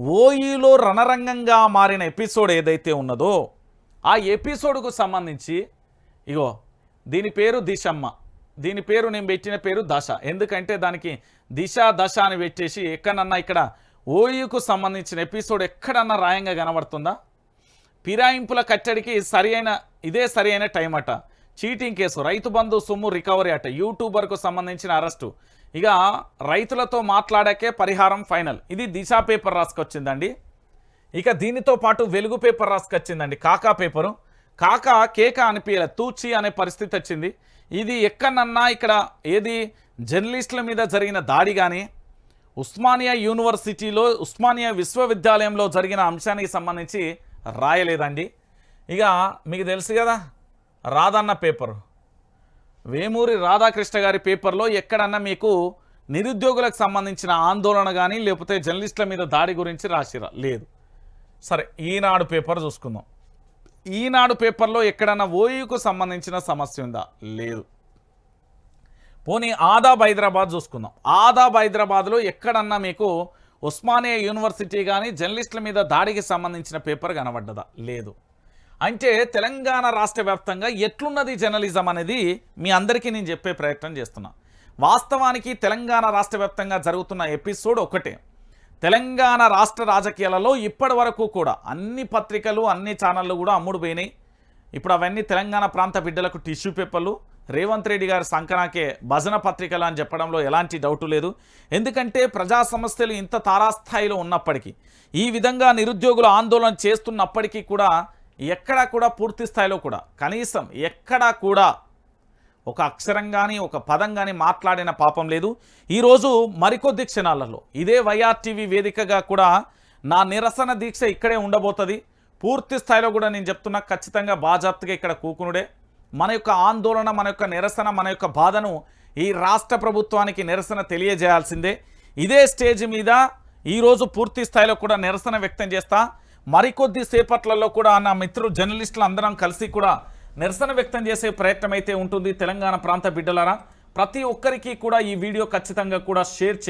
ఓఈలో రణరంగంగా మారిన ఎపిసోడ్ ఏదైతే ఉన్నదో ఆ ఎపిసోడ్కు సంబంధించి ఇగో దీని పేరు దిశమ్మ. దీని పేరు నేను పెట్టిన పేరు దశ. ఎందుకంటే దానికి దిశ దశ అని పెట్టేసి ఎక్కడన్నా ఇక్కడ ఓయూకు సంబంధించిన ఎపిసోడ్ ఎక్కడన్నా రాయంగా కనబడుతుందా? ఫిరాయింపుల కట్టడికి సరి అయిన ఇదే సరి అయిన టైం అట చీటింగ్ కేసు రైతు బంధు సొమ్ము రికవరీ అట. యూట్యూబర్కు సంబంధించిన అరెస్టు. ఇక రైతులతో మాట్లాడాకే పరిహారం ఫైనల్. ఇది దిశ పేపర్ రాసుకొచ్చిందండి. ఇక దీనితో పాటు వెలుగు పేపర్ రాసుకొచ్చిందండి. కాకా పేపరు. కాకా కేక అనిపించలే తూచి అనే పరిస్థితి వచ్చింది. ఇది ఎక్కడన్నా ఇక్కడ ఏది జర్నలిస్టుల మీద జరిగిన దాడి కానీ ఉస్మానియా యూనివర్సిటీలో ఉస్మానియా విశ్వవిద్యాలయంలో జరిగిన అంశానికి సంబంధించి రాయలేదండి. ఇక మీకు తెలుసు కదా రాధన్న పేపరు. వేమూరి రాధాకృష్ణ గారి పేపర్లో ఎక్కడన్నా మీకు నిరుద్యోగులకు సంబంధించిన ఆందోళన కానీ లేకపోతే జర్నలిస్టుల మీద దాడి గురించి రాసిరా? లేదు. సరే ఈనాడు పేపర్ చూసుకుందాం. ఈనాడు పేపర్లో ఎక్కడన్నా ఓయూకు సంబంధించిన సమస్య ఉందా? లేదు. పోనీ ఆదాబ్ హైదరాబాద్ చూసుకుందాం. ఆదాబ్ హైదరాబాద్లో ఎక్కడన్నా మీకు ఉస్మానియా యూనివర్సిటీ కానీ జర్నలిస్టుల మీద దాడికి సంబంధించిన పేపర్ కనబడ్డదా? లేదు. అంటే తెలంగాణ రాష్ట్ర వ్యాప్తంగా ఎట్లున్నది జర్నలిజం అనేది మీ అందరికీ నేను చెప్పే ప్రయత్నం చేస్తున్నా. వాస్తవానికి తెలంగాణ రాష్ట్ర వ్యాప్తంగా జరుగుతున్న ఎపిసోడ్ ఒకటే. తెలంగాణ రాష్ట్ర రాజకీయాలలో ఇప్పటి వరకు కూడా అన్ని పత్రికలు అన్ని ఛానళ్ళు కూడా అమ్ముడు పోయినాయి. ఇప్పుడు అవన్నీ తెలంగాణ ప్రాంత బిడ్డలకు టిష్యూ పేపర్లు. రేవంత్ రెడ్డి గారి సంకనాకే భజన పత్రికలు అని చెప్పడంలో ఎలాంటి డౌటు లేదు. ఎందుకంటే ప్రజా సమస్యలు ఇంత తారాస్థాయిలో ఉన్నప్పటికీ ఈ విధంగా నిరుద్యోగులు ఆందోళన చేస్తున్నప్పటికీ కూడా ఎక్కడా కూడా పూర్తి స్థాయిలో కూడా కనీసం ఎక్కడా కూడా ఒక అక్షరం కానీ ఒక పదం కానీ మాట్లాడిన పాపం లేదు. ఈరోజు మరికొద్ది క్షణాలలో ఇదే వైఆర్టీవీ వేదికగా కూడా నా నిరసన దీక్ష ఇక్కడే ఉండబోతుంది. పూర్తి స్థాయిలో కూడా నేను చెప్తున్నా ఖచ్చితంగా బాజాప్తగా ఇక్కడ కూకునుడే. మన యొక్క ఆందోళన మన యొక్క నిరసన మన యొక్క బాధను ఈ రాష్ట్ర ప్రభుత్వానికి నిరసన తెలియజేయాల్సిందే. ఇదే స్టేజ్ మీద ఈరోజు పూర్తి స్థాయిలో కూడా నిరసన వ్యక్తం చేస్తా. మరికొద్ది సేపట్లలో కూడా నా మిత్రులు జర్నలిస్టులు అందరం కలిసి కూడా నిరసన వ్యక్తం చేసే ప్రయత్నం అయితే ఉంటుంది తెలంగాణ ప్రాంత బిడ్డలారా. ప్రతి ఒక్కరికి కూడా ఈ వీడియో ఖచ్చితంగా కూడా షేర్ చేయండి.